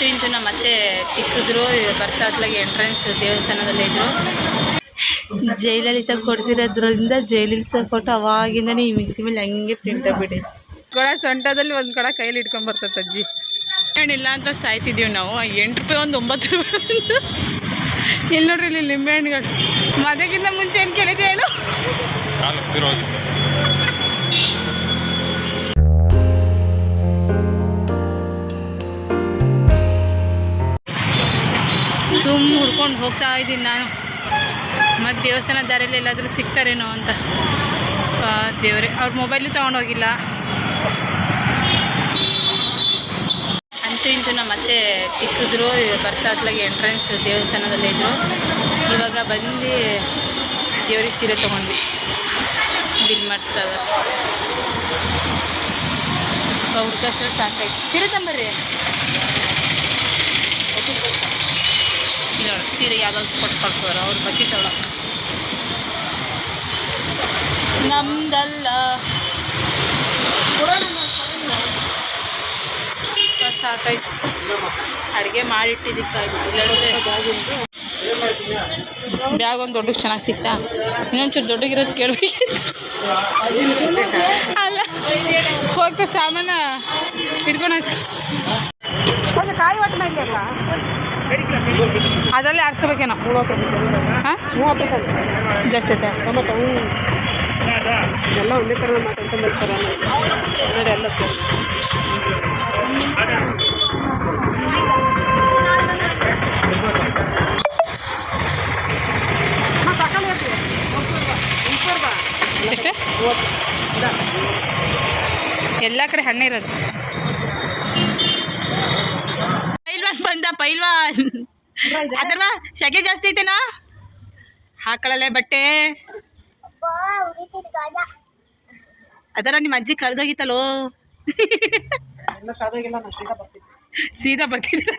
ಅಂತೂ ಇಂತೂ ನಮ್ಮ ಮತ್ತೆ ಸಿಕ್ಕಿದ್ರು ಬರ್ತಾ ಹತ್ಲಾಗೆ ಎಂಟ್ರೆನ್ಸ್ ದೇವಸ್ಥಾನದಲ್ಲೇ ಇದ್ರು. ಜಯಲಲಿತಾ ಕೊಡಿಸಿರೋದ್ರಿಂದ ಜಯಲಲಿತಾ ಫೋಟೋ ಅವಾಗಿಂದನೇ ಈ ಮಿಕ್ಸಿ ಮೇಲೆ ಹಂಗೆ ಪ್ರಿಂಟ್ ಆಗ್ಬಿಡಿ ಕೊಡ ಸೊಂಟದಲ್ಲಿ ಒಂದು ಕೊಡ ಕೈಯಲ್ಲಿ ಇಟ್ಕೊಂಡು ಬರ್ತದೆ ಅಜ್ಜಿ. ಹಣ್ಣಿಲ್ಲ ಅಂತ ಸಾಯ್ತಿದ್ದೀವಿ ನಾವು. ಎಂಟು ರೂಪಾಯಿ ಒಂದು ಒಂಬತ್ತು ರೂಪಾಯಿ ಇಲ್ಲಿ ನೋಡ್ರಿ ಇಲ್ಲಿ ನಿಂಬೆ ಹಣ್ಣುಗಳು ಮದುವೆಗಿಂತ ಮುಂಚೆ ಏನು ಕೇಳಿದೆ ಹೇಳು? ಹುಡ್ಕೊಂಡು ಹೋಗ್ತಾ ಇದ್ದೀನಿ ನಾನು. ಮತ್ತು ದೇವಸ್ಥಾನ ದಾರಿಯಲ್ಲಿ ಎಲ್ಲಾದರೂ ಸಿಗ್ತಾರೇನೋ ಅಂತ. ದೇವರೇ, ಅವ್ರ ಮೊಬೈಲು ತೊಗೊಂಡೋಗಿಲ್ಲ. ಅಂತೂ ಇಂತೂ ನಮ್ಮ ಮತ್ತೆ ಸಿಕ್ಕಿದ್ರು, ಬರ್ತಾ ಹತ್ಲಾಗೆ ಎಂಟ್ರೆನ್ಸ್ ದೇವಸ್ಥಾನದಲ್ಲೇ ಇದ್ದರು ಇವಾಗ ಬಂದು ದೇವ್ರಿಗೆ ಸೀರೆ ತೊಗೊಂಡ್ವಿ. ಬಿಲ್ ಮಾಡಿಸ್ತಾ ಇದ್ದಾರೆ ಹುಡ್ಕಷ್ಟ ಸಾಕಾಯ್ತು. ಸೀರೆ ತಂಬರ್ರಿ ಯಾವಾಗ ಕೊಟ್ಟು ಕಳ್ಸೋರು ಅವ್ರ ಬಕೆಟ್ ನಮ್ದಲ್ಲ. ಸಾಕಾಯ್ತು. ಅಡುಗೆ ಮಾಡಿಟ್ಟಿದ್ದಕ್ಕಾಗಿ ಇಲ್ಲಾಂದ್ರೆ ಬ್ಯಾಗ್ ಒಂದು ದೊಡ್ಡಕ್ಕೆ ಚೆನ್ನಾಗಿ ಸಿಗ್ತಾ ಇನ್ನೊಂಚೂರು ದೊಡ್ಡಗಿರೋದು ಕೇಳಬೇಕಿತ್ತು. ಅಲ್ಲ ಹೋಗ್ತಾ ಸಾಮಾನ ಹಿಡ್ಕೊಳಕ್ಕೆ ಒಂದು ಕಾಯಿ ಒಟ್ಟು ಮೇಲೆ ಅದರಲ್ಲಿ ಆರಿಸ್ಕೋಬೇಕೇನೋ? ಹಾಂ? ಜಾಸ್ತಿ ಐತೆ ಎಲ್ಲ ಒಂದೇ ಥರ ಮಾತಾಡ್ಕೊಂಡು ಬರ್ತಾರೆ. ನೋಡಿ ಎಲ್ಲ ಎಷ್ಟೇ? ಎಲ್ಲ ಕಡೆ ಹಣ್ಣೆ ಇರೋದು. ಪೈಲ್ವಾನ್ ಬಂದ ಪೈಲ್ವಾನ್. ಅದಲ್ವಾ? ಶೆಕೆ ಜಾಸ್ತಿ ಐತೆನಾ? ಹಾಕೊಳ್ಳಲೆ ಬಟ್ಟೆ. ಅದರ ನಿಮ್ಮ ಅಜ್ಜಿ ಕಳ್ದೋಗಿತ್ತಲ್ಲೋ? ಸೀದಾ ಬರ್ತಿದ್ರು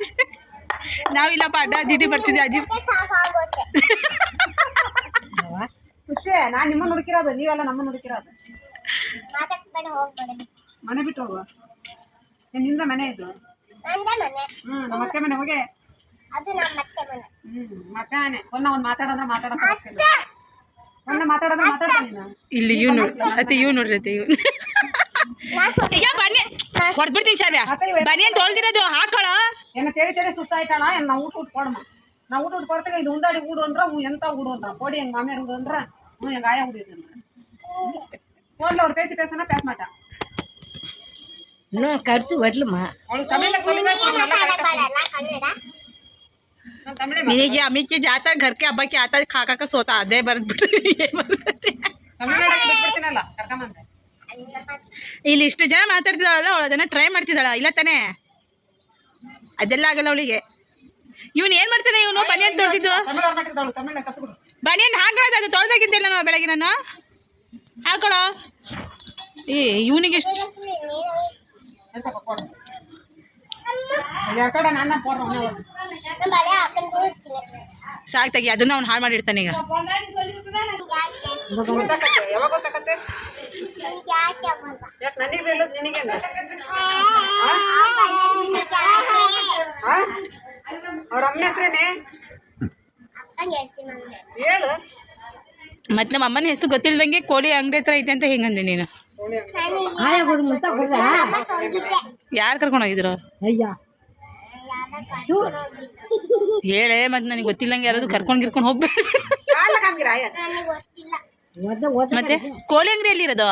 ನಾವಿಲ್ಲಪ್ಪ ಅಡ್ಡ ಜಿಟಿ ಬರ್ತಿದ್ವಿ ಅಜ್ಜಿ. ಹುಚ್ಚೆ ನಾನು ನಿಮ್ಮನ್ನು ಹುಡುಕಿರೋದು ನೀವೆಲ್ಲ ನಮ್ಮನ್ನು ಹುಡುಕಿರೋದು. ಮನೆ ಬಿಟ್ಟು ಹೋಗುವ. ನಿಂದ ಮನೆ ಇದು? ಹ್ಞೂ ನಮ್ಮ ಅತ್ತೆ ಮನೆ ಹೋಗಿ. ಅದು ನಾನು ಮತ್ತೆ ಮನೆ ಮತ್ತಾನೆ ಒಂದ ಒಂದು ಮಾತಾಡಂದ್ರೆ ಮಾತಾಡ ಒಂದ ಮಾತಾಡಂದ್ರೆ ಮಾತಾಡ್ತೀನಿ ಇಲ್ಲಿ ಇವ್ ನೋಡಿ ಅತ್ತೆ ಇವ್ ನೋಡ್ರಿ ಅತ್ತೆ ಇವ್ ಈಗ ಬನ್ನಿ ಕೊಟ್ಬಿಡ್ತೀನಿ ಶಾರ್ಯ ಬನ್ನಿ ಅಂತ ತೊಳ್ದಿರೋದು ಹಾಕೋಣ ಏನ ತೇಳಿ ತೇಳಿ ಸುಸ್ತಾಯ್ತಾಣ ಏನ್ ನಾವು ಊಟ ಊಟ ಕೊಡಮ್ಮ ನಾವು ಊಟ ಊಟ ಕೊಡ್ತಾಗ ಇದು ಉಂದಾಡಿ ಊಡು ಅಂದ್ರ ಹ್ಞೂ ಎಂತ ಊಡು ಅಂದ್ರ ಕೋಡಿ ಹೆಂಗ್ ಮಾಮೇರ್ ಊಡು ಅಂದ್ರ ಹ್ಞೂ ಹೆಂಗ್ ಆಯ ಊಡಿ ಅಂದ್ರ ஃபோனில் ஒரு பேசி பேசினா பேச மாட்டான் இன்னும் கருத்து வரலுமா அவளுக்கு தமிழில் சொல்லி ಹೀಗೆ ಅಮಿಕಿ ಜಾತ್ರೆ ಘರ್ಕೆ ಹಬ್ಬಕ್ಕೆ ಆತ ಹಾಕಕ್ಕೆ ಸೋತ ಅದೇ ಬರೆದ್ಬಿಟ್ರೆ ಬರ್ತೈತಿ ಇಲ್ಲಿ ಇಷ್ಟು ಜನ ಮಾತಾಡ್ತಿದ್ದಾಳಲ್ಲ ಅವಳು ಅದನ್ನ ಟ್ರೈ ಮಾಡ್ತಿದ್ದಾಳ ಇಲ್ಲ ತಾನೇ ಅದೆಲ್ಲ ಆಗಲ್ಲ ಅವಳಿಗೆ ಇವನು ಏನು ಮಾಡ್ತಾನೆ ಇವನು ಬನಿಯನ್ ತೊಳೆದಿದ್ದು ಬನಿಯನ್ ಹಾಕೊಳ್ಳೋದು ಅದು ತೊಳೆದಾಗಿದ್ದಿಲ್ಲ ನಾವು ಬೆಳಗ್ಗೆ ನಾನು ಹಾಕೊಳ್ಳೋ ಏ ಇವನಿಗೆ ಎಷ್ಟು ನಾನು ಸಾಕ್ತಾಗಿ ಅದನ್ನ ಅವ್ನು ಹಾಳು ಮಾಡಿರ್ತಾನೀಗ ಈಗ. ಅವ್ರ ನಮ್ಮ ಅಮ್ಮನ ಹೆಸರು ಗೊತ್ತಿಲ್ದಂಗೆ ಕೋಳಿ ಅಂಗಡಿ ಹತ್ರ ಐತೆ ಅಂತ ಹೆಂಗಂದೆ ನೀನು. ಯಾರು ಕರ್ಕೊಂಡು ಹೋಗಿದ್ರು? ಅಯ್ಯ. ಹೇಳೇ ಮತ್ತೆ ನನಗೆ ಗೊತ್ತಿಲ್ಲಂಗೆ ಯಾರಾದ್ರು ಕರ್ಕೊಂಡು ಗಿರ್ಕೊಂಡು ಹೋಗ್ಬೇಡ. ಮತ್ತೆ ಕೋಳಿ ಅಂಗಡಿ ಎಲ್ಲಿರೋದು?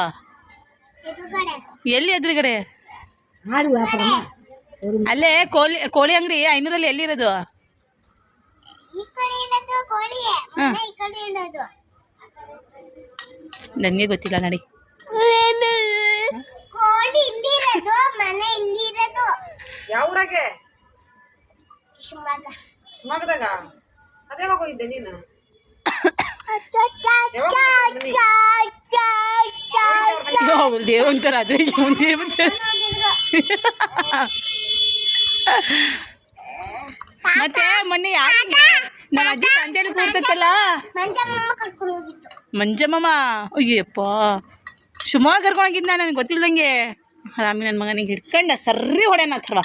ಎಲ್ಲಿ ಎದುರುಗಡೆ? ಅಲ್ಲೇ ಕೋಳಿ ಕೋಳಿ ಅಂಗಡಿ ಐನೂರಲ್ಲಿ ಎಲ್ಲಿರೋದು? ನನಗೆ ಗೊತ್ತಿಲ್ಲ ನಡಿ. ಕೋಳಿ ಇಲ್ಲಿರೋದು ಮನೆ ಇಲ್ಲಿರೋದು. ಯಾವ್ರಾಗೆ? ಶಿವಮೊಗ್ಗ. ಶಿವಮೊಗ್ಗದಾಗ? ಅದೇ ಯಾವಾಗ ಹೋಗಿದ್ದೆ ನೀನು? ದೇವಂತರ ಅದೇ ಮತ್ತೆ ಮೊನ್ನೆ ಯಾರು ನಮ್ಮ ಅಜ್ಜಿ ಕರ್ಕೊಂಡು ಹೋಗಿತ್ತು ಮಂಜಮ್ಮಮ್ಮ ಅಯ್ಯಪ್ಪ ಶಿವಮೊಗ್ಗ ಕರ್ಕೊಂಡೋಗಿದ್ದ ನನಗೆ ಗೊತ್ತಿಲ್ದಂಗೆ ರಾಮಿ ನನ್ನ ಮಗನಿಗೆ ಹಿಡ್ಕಂಡ ಸರ್ರಿ ಹೊಡೆನ ಥರ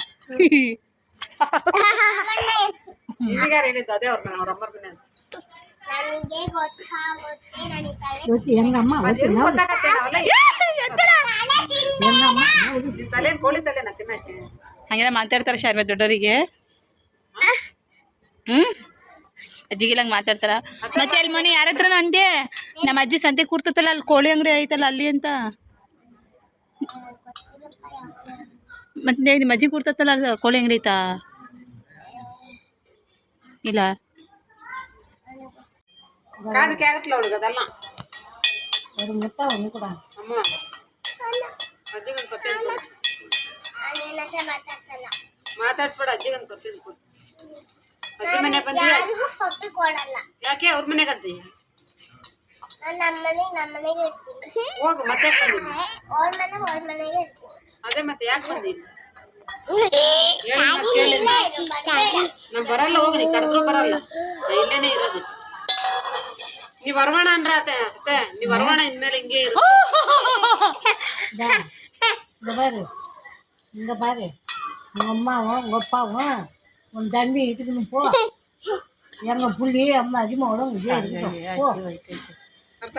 ಹಂಗೆಲ್ಲ ಮಾತಾಡ್ತಾರೆ ಶಾರ್ವೆ ದೊಡ್ಡವರಿಗೆ ಹ್ಮ್? ಅಜ್ಜಿಗೆಲ್ಲ ಹಂಗೆ ಮಾತಾಡ್ತಾರ. ಮತ್ತೆ ಅಲ್ಲಿ ಮನೆ ಯಾರ ಹತ್ರ ಅಂದೆ? ನಮ್ಮ ಅಜ್ಜಿ ಸಂತೆ ಕೂರ್ತತಲ್ಲ ಅಲ್ಲಿ ಕೋಳಿ ಅಂಗಡಿ ಐತಲ್ಲ ಅಲ್ಲಿ ಅಂತ. ಮತ್ತೆ ನಿಮ್ಮ ಅಜ್ಜಿ ಕೂರ್ತತಲ್ಲ ಅಲ್ಲಿ ಕೋಳಿ ಅಂಗಡಿ ಐತಾ ಇಲ್ಲ. ಕಾದಕ್ಕೆ ಆಗತ್ತಲ್ಲ ಅವಳಿಗೆ ಅದೆಲ್ಲ. ಅವ್ರು ಮುಟ್ಟ ಅವ್ನು ಕೂಡ. ಅಮ್ಮ. ಅಜ್ಜಿಗೊಂದು ಕಪ್ಪೆ ಕೊಡು. ನಾನೇನ ಹತ್ರ ಮಾತಾಡ್ಸಲ್ಲ ಮಾತಾಡ್ಸ್ಬೇಡ ಅಜ್ಜಿಗೊಂದು ಕಪ್ಪೆ ಕೊಡು. ಅಜ್ಜಿ ಮನೆ ಬಂದಿ ಯಾರಿಗೂ ಪಪ್ಪಿ ಕೊಡಲ್ಲ. ಯಾಕೆ ಅವ್ರ ಮನೆಗೆ ಅದ್ದಿ? ನಾನು ನಮ್ಮ ಮನೆಗೆ ನಮ್ಮ ಮನೆಗೆ ಇರ್ತೀನಿ. ಹೋಗು ಮತ್ತೆ ಯಾಕ್ ಬಂದಿ? ಅವ್ರ ಮನೆಗೆ ಅವ್ರ ಮನೆಗೆ ಇರ್ತೀನಿ ಅದೇ ಮತ್ತೆ ಯಾಕೆ ಬಂದಿ ಹೇಳಿ ಮತ್ತೆ ಕೇಳಿಲ್ಲ ನಾನ್ ಬರಲ್ಲ ಹೋಗಿ ನೀ ಕರೆದ್ರು ಬರಲ್ಲ ನಾ ಇಲ್ಲೇನೆ ಇರೋದು ನೀವ್ ಬರವಣ ಅಂದ್ರ ಅತ್ತೆ ಅತ್ತೆ ನೀವ್ ಬರವಣ ಇನ್ಮೇಲೆ ಹಿಂಗೆ ಇರು ಬಾ இங்க பாரு இங்க பாரு உங்க அம்மாவும் உங்க அப்பாவும் உன் தம்பி இட்டுக்குன்னு போ எங்க புள்ளி அம்மா அரிமாவோட இங்கே இருக்கட்டும் போ ಅರ್ಥ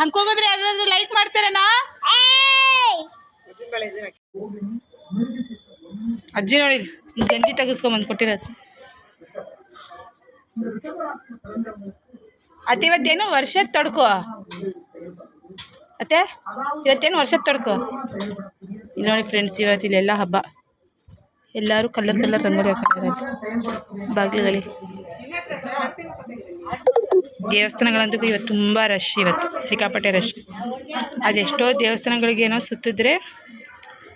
ಹಂಗೋಗಿದ್ರೆ ಯಾರಾದ್ರೂ ಲೈಕ್ ಮಾಡ್ತಾರೇನಾ? ಅಜ್ಜಿ ನೋಡಿ ಗಂಜಿ ತೆಗಿಸ್ಕೊಂಬಂದು ಕೊಟ್ಟಿರೋದು. ಅತ್ತೆ ಇವತ್ತೇನು ವರ್ಷದ ತೊಡ್ಕೋ? ಅತ್ತೆ ಇವತ್ತೇನು ವರ್ಷದ ತೊಡ್ಕೋ? ಇಲ್ಲಿ ನೋಡಿ ಫ್ರೆಂಡ್ಸ್ ಇವತ್ತು ಇಲ್ಲೆಲ್ಲ ಹಬ್ಬ. ಎಲ್ಲರೂ ಕಲರ್ ಕಲರ್ ರಂಗೋಲಿ ಹಾಕೊಂಡಿರೋದು. ಬಾಗಿಲುಗಳಿಗೆ. ದೇವಸ್ಥಾನಗಳಂತೂ ಇವತ್ತು ತುಂಬ ರಶ್ ಇವತ್ತು, ಸಿಕ್ಕಾಪಟ್ಟೆ ರಶ್ ಅದೆಷ್ಟೋ ದೇವಸ್ಥಾನಗಳಿಗೇನೋ ಸುತ್ತಿದ್ರೆ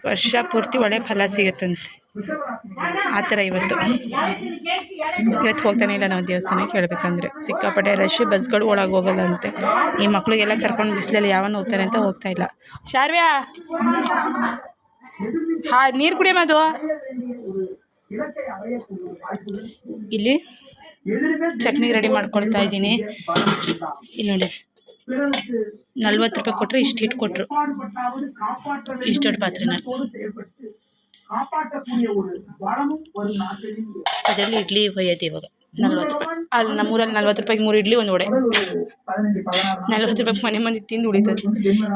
ವರ್ಷ ಪೂರ್ತಿ ಒಳ್ಳೆ ಫಲ ಸಿಗುತ್ತಂತೆ. ಆ ಥರ ಇವತ್ತು. ಇವತ್ತು ಹೋಗ್ತಾನೆ ಇಲ್ಲ ನಾವು ದೇವಸ್ಥಾನಕ್ಕೆ ಹೇಳ್ಬೇಕಂದ್ರೆ. ಸಿಕ್ಕಾಪಟ್ಟೆ ರಶ್ ಬಸ್ಗಳು ಒಳಗೆ ಹೋಗಲ್ಲ ಅಂತೆ ಈ ಮಕ್ಳಿಗೆಲ್ಲ ಕರ್ಕೊಂಡು ಬಿಸಿಲಲ್ಲಿ ಯಾವನ್ನ ಹೋಗ್ತಾನೆ ಅಂತ ಹೋಗ್ತಾ ಇಲ್ಲ. ಶಾರ್ವ್ಯಾ! ಹಾ, ನೀರು ಕುಡಿಯಮದು ಇಲ್ಲಿ ಚಟ್ನಿ ರೆಡಿ ಮಾಡ್ಕೊಳ್ತಾ ಇದ್ದೀನಿ. ಇಲ್ಲಿ ನೋಡಿ. ನಲ್ವತ್ತು ರೂಪಾಯಿ ಕೊಟ್ಟರೆ ಇಷ್ಟು ಹಿಟ್ಟು ಕೊಟ್ಟರು ಇಷ್ಟು ದೊಡ್ಡ ಪಾತ್ರೆನ. ಅದರಲ್ಲಿ ಇಡ್ಲಿ ಒಯ್ಯೋದು ಇವಾಗ. ನಲ್ವತ್ತು ರೂಪಾಯಿ. ಅಲ್ಲಿ ನಮ್ಮೂರಲ್ಲಿ ನಲ್ವತ್ತು ರೂಪಾಯಿಗೆ ಮೂರು ಇಡ್ಲಿ, ಒಂದು ವಡೆ. ನಲ್ವತ್ತು ರೂಪಾಯಿ ಮನೆ ಮಂದಿ ತಿಂದು ಉಳಿತದೆ.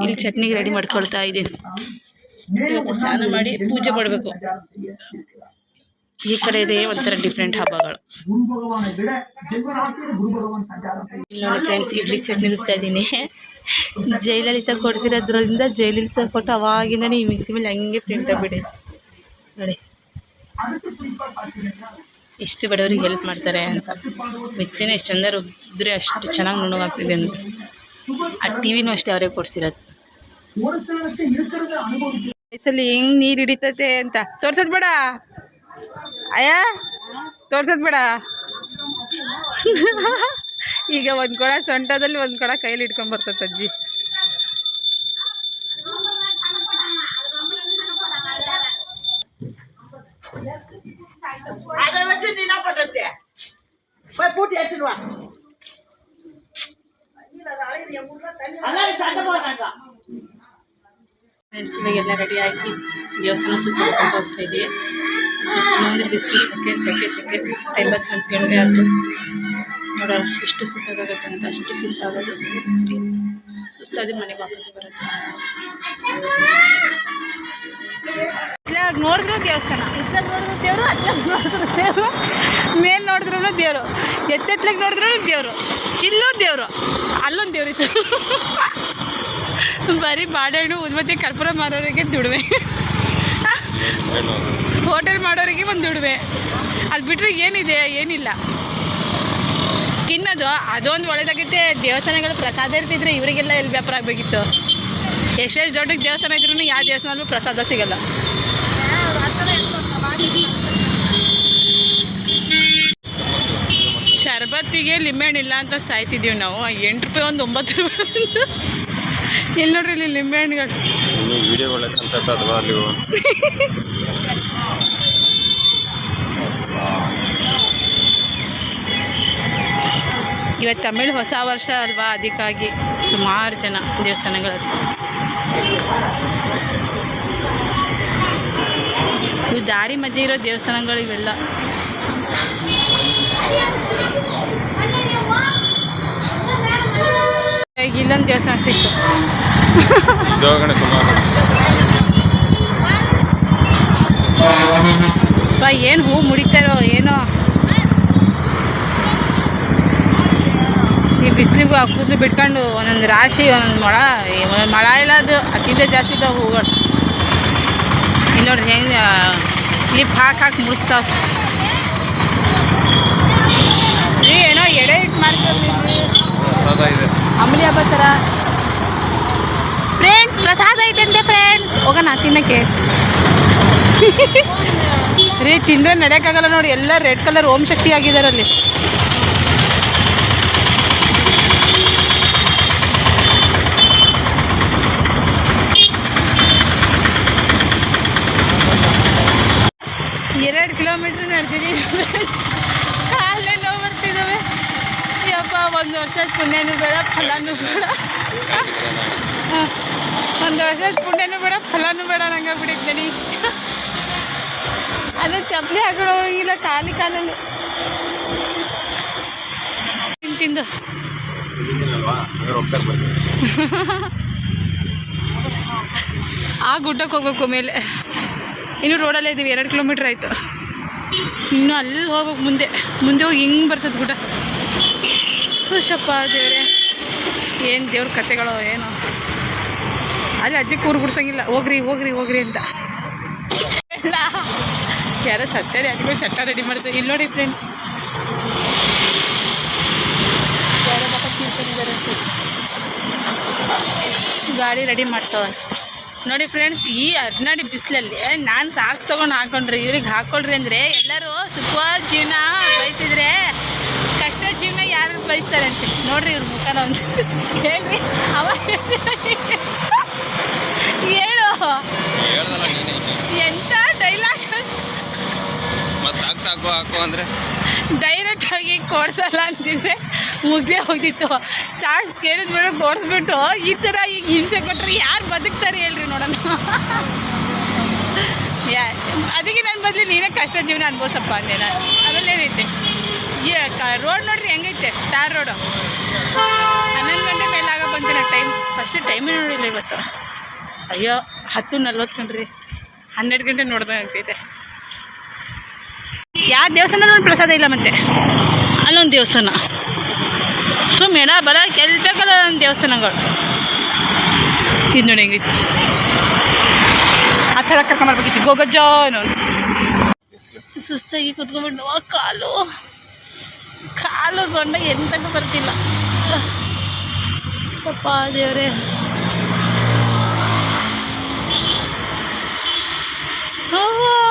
ಇಲ್ಲಿ ಚಟ್ನಿಗೆ ರೆಡಿ ಮಾಡ್ಕೊಳ್ತಾ ಇದ್ದೀನಿ. ಇವತ್ತು ಸ್ನಾನ ಮಾಡಿ ಪೂಜೆ ಮಾಡಬೇಕು. ಈ ಕಡೆ ಇದೆ, ಒಂಥರ ಡಿಫ್ರೆಂಟ್ ಹಬ್ಬಗಳು. ಇಲ್ಲಿ ನೋಡಿ ಫ್ರೆಂಡ್ಸ್ ಇಡ್ಲಿ ಚಟ್ನಿ ರುಬ್ತಾ ಇದ್ದೀನಿ ಜಯಲಲಿತಾ ಕೊಡಿಸಿರೋದ್ರಿಂದ ಜಯಲಲಿತಾ ಫೋಟೋ ಅವಾಗಿಂದನೇ ಈ ಮಿಕ್ಸಿ ಮೇಲೆ ಹಂಗೆ ಪ್ರಿಂಟ್ ಬಿಡಿ ನೋಡಿ. ಇಷ್ಟು ಬಡವರಿಗೆ ಹೆಲ್ಪ್ ಮಾಡ್ತಾರೆ ಅಂತ. ಮಿಕ್ಸಿನ ಎಷ್ಟು ಚಂದ ರುಬ್ಬಿದ್ರೆ ಅಷ್ಟು ಚೆನ್ನಾಗಿ ನುಣ್ಣಗಾಗ್ತಿದೆ ಅಂತ. ಆ ಟಿ ವಿನೂ ಅಷ್ಟೇ ಅವರೇ ಕೊಡಿಸಿರೋದು. ವಯಸ್ಸಲ್ಲಿ ಹೆಂಗೆ ನೀರು ಹಿಡಿತತೆ ಅಂತ. ತೋರ್ಸೋದು ಬೇಡ. ಅಯ್ಯ ತೋರ್ಸೋದು ಬೇಡ. ಈಗ ಒಂದು ಕೊಡ ಸೊಂಟದಲ್ಲಿ ಒಂದು ಕೊಡ ಕೈಲಿ ಇಟ್ಕೊಂಡ್ ಬರ್ತದೆ ಅಜ್ಜಿ. ಫ್ರೆಂಡ್ಸ್ ಇವಾಗೆಲ್ಲ ರೆಡಿ ಆಗಿ ದೇವಸ್ಥಾನ ಸುತ್ತಕೊಂಡು ಹೋಗ್ತಾ ಇದ್ದೀವಿ ಬಿಸಿಲು ಅಂದರೆ ಬಿಸಿಲು ಶೆಕೆ ಶೆಕೆ ಶೆಕೆ ಐವತ್ತು ಹತ್ತು ಗಂಟೆ ಆಯಿತು ನೋಡೋಣ ಎಷ್ಟು ಸುತ್ತಾಗತ್ತೆ ಅಂತ ಅಷ್ಟು ಸುತ್ತಾಗೋದು ಸುಸ್ತಾದ್ರೆ ಮನೆಗೆ ವಾಪಸ್ ಬರುತ್ತೆ ಇಲ್ಲಾಗ ನೋಡಿದ್ರು ದೇವಸ್ಥಾನ ಇದ್ದಾಗ ನೋಡಿದ್ರು ದೇವರು ಅಲ್ಲಾಗ ನೋಡಿದ್ರು ದೇವರು ಮೇಲೆ ನೋಡಿದ್ರು ದೇವರು ಎತ್ತೆತ್ಲಾಗ ನೋಡಿದ್ರು ದೇವರು ಇಲ್ಲೂ ದೇವರು ಅಲ್ಲೊಂದು ದೇವ್ರಿತ್ತು ಬರೀ ಬಾಳೆಹಣ್ಣು ಉದ್ಮತಿ ಕರ್ಪೂರ ಮಾರೋರಿಗೆ ದುಡಿಮೆ. ಹೋಟೆಲ್ ಮಾಡೋರಿಗೆ ಒಂದು ದುಡಿಮೆ. ಅಲ್ಲಿ ಬಿಟ್ಟರೆ ಏನಿದೆ, ಏನಿಲ್ಲ. ತಿನ್ನೋದು, ಅದೊಂದು ಒಳ್ಳೆದಾಗಿತ್ತೆ. ದೇವಸ್ಥಾನಗಳು ಪ್ರಸಾದ ಇರ್ತಿದ್ರೆ ಇವರಿಗೆಲ್ಲ ಎಲ್ಲಿ ವ್ಯಾಪಾರ ಆಗಬೇಕಿತ್ತು? ಎಷ್ಟೆಷ್ಟು ದೊಡ್ಡಕ್ಕೆ ದೇವಸ್ಥಾನ ಇದ್ರೂ ಯಾವ ದೇವಸ್ಥಾನಲ್ಲೂ ಪ್ರಸಾದ ಸಿಗಲ್ಲ. ಶರ್ಬತ್ತಿಗೆ ಲಿಂಬೆಹಣ್ಣು ಇಲ್ಲ ಅಂತ ಸಾಯ್ತಿದ್ದೀವಿ ನಾವು. ಎಂಟು ರೂಪಾಯಿ ಒಂದು ಒಂಬತ್ತು ರೂಪಾಯಿ ಇಲ್ಲಿ ನೋಡ್ರಿ ಇಲ್ಲಿ ಲಿಂಬೆಹಣ್ಣುಗಳು ಹಣ್ಣುಗಳು? ಅಲ್ವಾ ನೀವು ಇವತ್ತು ತಮಿಳು ಹೊಸ ವರ್ಷ ಅಲ್ವಾ? ಅದಕ್ಕಾಗಿ ಸುಮಾರು ಜನ ದೇವಸ್ಥಾನಗಳಲ್ಲಿ. ಇವು ದಾರಿ ಮಧ್ಯೆ ಇರೋ ದೇವಸ್ಥಾನಗಳು ಇವೆಲ್ಲ. ಇಲ್ಲೊಂದು ದೇವಸ್ಥಾನ ಸಿಕ್ತು. ಬಾ ಏನು ಹೂ ಮುಡಿತಾರೋ ಏನೋ. ಈ ಬಿಸಿಲಿಗೂ ಆ ಕೂದಲು ಬಿಟ್ಕೊಂಡು ಒಂದೊಂದು ರಾಶಿ ಒಂದೊಂದು ಮೊಳ ಒಂದೊಂದು ಮೊಳ ಇಲ್ಲ ಅದು ಅತಿಂದ ಜಾಸ್ತಿ ಇದ್ದಾವೆ ಹೂಗಳು. ಇಲ್ಲಿ ನೋಡ್ರಿ ಹೆಂಗೆ ಕ್ಲಿಪ್ ಹಾಕಿ ಹಾಕಿ ಮುಡಿಸ್ತಾವ. ಏನೋ ಎಡೆ ಇಟ್ಟು ಮಾಡ್ತೀವಿ ಪ್ರಸಾದ ಇದೆ. ಅಂಬಲಿ ಹಬ್ಬ ಥರ. ಫ್ರೆಂಡ್ಸ್ ಪ್ರಸಾದ ಐತಂತೆ ಫ್ರೆಂಡ್ಸ್ ಹೋಗೋಣ ತಿನ್ನಕ್ಕೆ. ರೀ ತಿಂದ್ರೆ ನಡೆಯೋಕ್ಕಾಗಲ್ಲ ನೋಡಿ ಎಲ್ಲ ರೆಡ್ ಕಲರ್ ಓಂ ಶಕ್ತಿ ಆಗಿದ್ದಾರೆ ಅಲ್ಲಿ ಎರಡು ಕಿಲೋಮೀಟ್ರ್ ನಡೆದಿದ್ದೀವಿ ಕಾಲೇ ನೋವು ಬರ್ತಿದ್ದಾವೆ ಯಪ್ಪ ಒಂದು ವರ್ಷದ ಪುಣ್ಯನೂ ಬೇಡ ಫಲನೂ ಬೇಡ ಒಂದು ವರ್ಷದ ಪುಣ್ಯನೂ ಬೇಡ ಫಲನೂ ಬೇಡ ನಂಗೆ ಬಿಡಿದ್ದೀನಿ ಅದೇ ಚಪ್ಪಲಿ ಹಾಕೊಂಡು ಹೋಗಿಲ್ಲ ಖಾಲಿ ತಿಂದು. ಆ ಗುಡ್ಡಕ್ಕೆ ಹೋಗ್ಬೇಕು ಮೇಲೆ. ಇನ್ನು ರೋಡಲ್ಲೇ ಇದ್ದೀವಿ ಎರಡು ಕಿಲೋಮೀಟ್ರ್ ಆಯಿತು. ಇನ್ನು ಅಲ್ಲಿ ಹೋಗ್ಬೇಕು ಮುಂದೆ ಮುಂದೆ ಹೋಗಿ ಹಿಂಗೆ ಬರ್ತದೆ ಗುಡ್ಡ. ಖುಷಪ್ಪ ದೇವ್ರೆ. ಏನು ದೇವ್ರ ಕತೆಗಳು ಏನು. ಅಲ್ಲಿ ಅಜ್ಜಿ ಕೂರು ಗುಡ್ಸಂಗಿಲ್ಲ ಹೋಗ್ರಿ ಹೋಗ್ರಿ ಹೋಗ್ರಿ ಅಂತ. ಯಾರೋ ಸತ್ತರೆ ಅದಕ್ಕೂ ಚಟ್ಟ ರೆಡಿ ಮಾಡ್ತಾರೆ. ಇಲ್ಲಿ ನೋಡಿ ಫ್ರೆಂಡ್ಸ್ ಗಾಡಿ ರೆಡಿ ಮಾಡ್ತಾವೆ ನೋಡಿ ಫ್ರೆಂಡ್ಸ್ ಈ ಹದಿನಾಡಿ ಬಿಸಿಲಲ್ಲಿ ನಾನು ಸಾಕ್ಸ್ ತೊಗೊಂಡು ಹಾಕೊಂಡ್ರಿ ಇವ್ರಿಗೆ ಹಾಕೊಳ್ರಿ ಅಂದರೆ ಎಲ್ಲರೂ ಸುಖವಾದ ಜೀವನ ಬಯಸಿದ್ರೆ ಕಷ್ಟ ಜೀವನ ಯಾರು ಬಯಸ್ತಾರೆ ಅಂತ ನೋಡ್ರಿ ಇವ್ರ ಮುಖನ ಒಂದು ಹೇಳ್ರಿ ಅವ ಹೇಳು ಹೇಳ್ದಲ್ಲ ನೀನೇ ಎಂಥ ಡೈಲಾಗ್ ಮತ್ತೆ ಸಾಕು ಹಾಕು ಅಂದರೆ? ಡೈರೆಕ್ಟಾಗಿ ಕೋರ್ಸಲ್ಲ ಅಂತಿದ್ರೆ ಮುಗ್ದೇ ಹೋಗ್ತಿತ್ತು ಸಾಕ್ಸ್ ಕೇಳಿದ್ಮೇಲೆ ಕೋರ್ಸ್ಬಿಟ್ಟು ಈ ಥರ ಈಗ ಹಿಂಸೆ ಕೊಟ್ಟರೆ ಯಾರು ಬದುಕ್ತಾರೆ ಹೇಳ್ರಿ ನೋಡೋಣ. ಯಾ, ಅದಕ್ಕೆ ನನ್ನ ಬದಲು ನೀನೇ ಕಷ್ಟ ಜೀವನ ಅನ್ಭವಿಸಪ್ಪ ಅಂದೆ ನಾನು. ಆಮೇಲೆ ಏನೈತೆ ರೋಡ್ ನೋಡ್ರಿ ಹೆಂಗೈತೆ? ಟಾರ್ ರೋಡು ಹನ್ನೊಂದು ಗಂಟೆ ಮೇಲೆ ಆಗ ಬಂತು ಟೈಮ್ ಫಸ್ಟ್ ಟೈಮೇ ನೋಡಿಲ್ಲ ಇವತ್ತು. ಅಯ್ಯೋ, ಹತ್ತು ನಲ್ವತ್ತು ಕಣ್ರಿ. ಹನ್ನೆರಡು ಗಂಟೆ ನೋಡ್ದಂಗೆ ಆಗ್ತೈತೆ. ಯಾವ ದೇವಸ್ಥಾನದಲ್ಲಿ ಪ್ರಸಾದ ಇಲ್ಲ ಮತ್ತೆ? ಅಲ್ಲೊಂದು ದೇವಸ್ಥಾನ. ಸೊ ಮೇಡ ಬರ ಕೆಲ್ಬೇಕಲ್ಲ ನನ್ನ ದೇವಸ್ಥಾನಗಳು. ಇದು ನೋಡಿ ಹೆಂಗಿತ್ತು ಆ ಥರ ಕರ್ಕೊಂಬರ್ಬೇಕಿತ್ತು ಗೋಗಜ್ಜ ನೋಡಿ ಸುಸ್ತಾಗಿ ಕುತ್ಕೊಂಡ್ಬಿಟ್ಟು ಕಾಲು. ಕಾಲು ಸೊಂಡ ಎಂತಕ್ಕೂ ಬರ್ತಿಲ್ಲ. ಸ್ವಲ್ಪ ದೇವರೇ. ಅಮ್ಮನ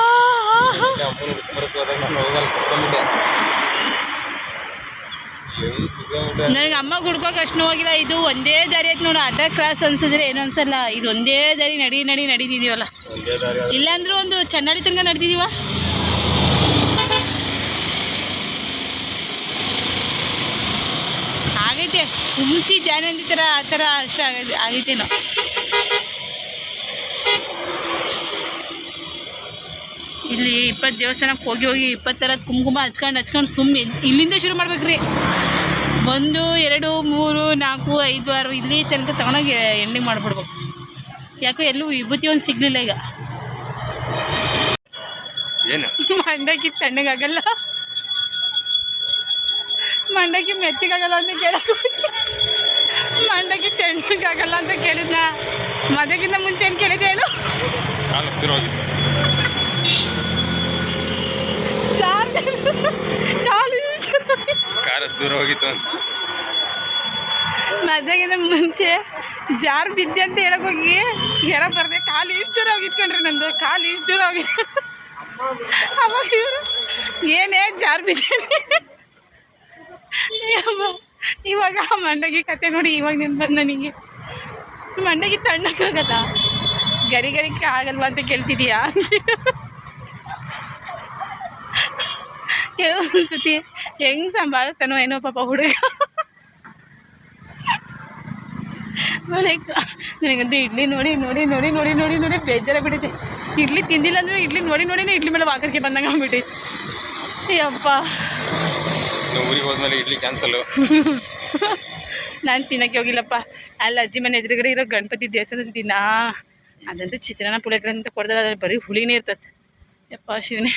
ನನಗೆ ಅಮ್ಮ ಹುಡ್ಕೋಕೆ ಅಷ್ಟು ನೋವಾಗಿಲ್ಲ ಇದು ಒಂದೇ ದಾರಿ ಐತೆ ನೋಡು. ಅಡ್ಡ ಕ್ರಾಸ್ ಅನ್ಸಿದ್ರೆ ಏನೋ ಅನ್ಸಲ್ಲ ಇದು ಒಂದೇ ದಾರಿ ನಡಿ ನಡಿ ನಡೀತಿದೀವಲ್ಲ. ಇಲ್ಲಾಂದ್ರೆ ಒಂದು ಚೆನ್ನಾಗಿ ತನಕ ನಡೆದಿದೀವ ಆಗೈತೆ. ಹುಮ್ಸಿ ಜಾನಂದಿ ಥರ ಆ ಥರ ಅಷ್ಟ ಆಗೈತೆ ಆಗೈತೇನೋ. ಇಲ್ಲಿ ಇಪ್ಪತ್ತು ದೇವಸ್ಥಾನಕ್ಕೆ ಹೋಗಿ ಹೋಗಿ ಇಪ್ಪತ್ತು ಥರದ ಕುಂಕುಮ ಹಚ್ಕೊಂಡು ಹಚ್ಕೊಂಡು ಸುಮ್ಮನೆ ಇಲ್ಲಿಂದ ಶುರು ಮಾಡ್ಬೇಕ್ರಿ. ಒಂದು ಎರಡು ಮೂರು ನಾಲ್ಕು ಐದು ಆರು ಇಲ್ಲಿ ತನಕ ತಗೊಂಡೋಗಿ ಎಂಡಿಂಗ್ ಮಾಡಿಬಿಡ್ಬೇಕು. ಯಾಕೋ ಎಲ್ಲೂ ವಿಭೂತಿ ಒಂದು ಸಿಗಲಿಲ್ಲ ಈಗ. ಏನು? ಮಂಡಕ್ಕಿ ತಣ್ಣಗಾಗಲ್ಲ. ಮಂಡಕ್ಕಿ ಮೆತ್ತಿಗಾಗಲ್ಲ ಅಂತ ಕೇಳಕ್ಕೆ ಮಂಡಕ್ಕಿ ತಣ್ಣಗಾಗಲ್ಲ ಅಂತ ಕೇಳಿದ್ನ. ಮದಕ್ಕಿಂತ ಮುಂಚೆ ಏನು ಕೇಳಿದೆ ಹೇಳು ಕಾಲು ಹೋಗಿತ್ತು ಚಾರ್ಜ್ ಚಾರ್ಜ್ ಕಾರ ದೂರ ಹೋಗಿತ್ತು ಅಂತ. ಮದ್ವೆಗಿಂತ ಮುಂಚೆ ಜಾರ್ ಬಿದ್ದೆ ಅಂತ ಹೇಳಕ್ ಹೋಗಿ, ಹೇಳಕ್ ಬರ್ದೆ, ಕಾಲು ಇಷ್ಟು ದೂರ ಹೋಗಿತ್ಕೊಂಡ್ರಿ ನಂದು, ಕಾಲು ಇಷ್ಟು ದೂರ ಹೋಗಿತ್ತು. ಅವಾಗ ಇವರು, ಏನೇ ಜಾರ್ ಬಿದ್ದೆ ಇವಾಗ ಆ ಮಂಡಗಿ ಕತೆ ನೋಡಿ ಇವಾಗ ನಿನ್ ಬಂದ ನನಗೆ. ಮಂಡಗಿ ತಣ್ಣಕ್ಕಾಗಲ್ಲ ಗರಿ ಗರಿಕೆ ಆಗಲ್ವಾ ಅಂತ ಕೇಳ್ತಿದೀಯಾ ಕೆಲವೊಂದು ಸತಿ ಹೆಂಗ್ ಸಂಭಾಳಿಸ್ತಾನೋ ಏನೋ ಪಾಪ ಹುಡುಗ ನನಗಂತೂ ಇಡ್ಲಿ ನೋಡಿ ನೋಡಿ ನೋಡಿ ನೋಡಿ ನೋಡಿ ನೋಡಿ ಬೇಜಾರಾಗ್ಬಿಟ್ಟೈತೆ ಇಡ್ಲಿ ತಿಂದಿಲ್ಲ ಅಂದ್ರೆ ಇಡ್ಲಿ ನೋಡಿ ನೋಡಿ ಇಡ್ಲಿ ಮೇಲೆ ವಾಕರ್ಗೆ ಬಂದಂಗೆ ಆಗ್ಬಿಟ್ಟೈತೆ ಅಯ್ಯಪ್ಪ ಊರಿಗೆ ಹೋದ್ಮೇಲೆ ಇಡ್ಲಿ ಕ್ಯಾನ್ಸಲು ನಾನು ತಿನ್ನಕ್ಕೆ ಹೋಗಿಲ್ಲಪ್ಪ ಅಲ್ಲಿ ಅಜ್ಜಿ ಮನೆ ಎದುರುಗಡೆ ಇರೋ ಗಣಪತಿ ದೇವಸ್ಥಾನದ ದಿನ ಅದಂತೂ ಚಿತ್ರಾನ್ನ ಪುಳಿಯೋಗರೆ ಅಂತ ಕೊಡ್ತಾರೆ ಅದ್ರಲ್ಲಿ ಬರೀ ಹುಳಿನೇ ಇರ್ತದೆ ಯಪ್ಪ ಶಿವನೇ.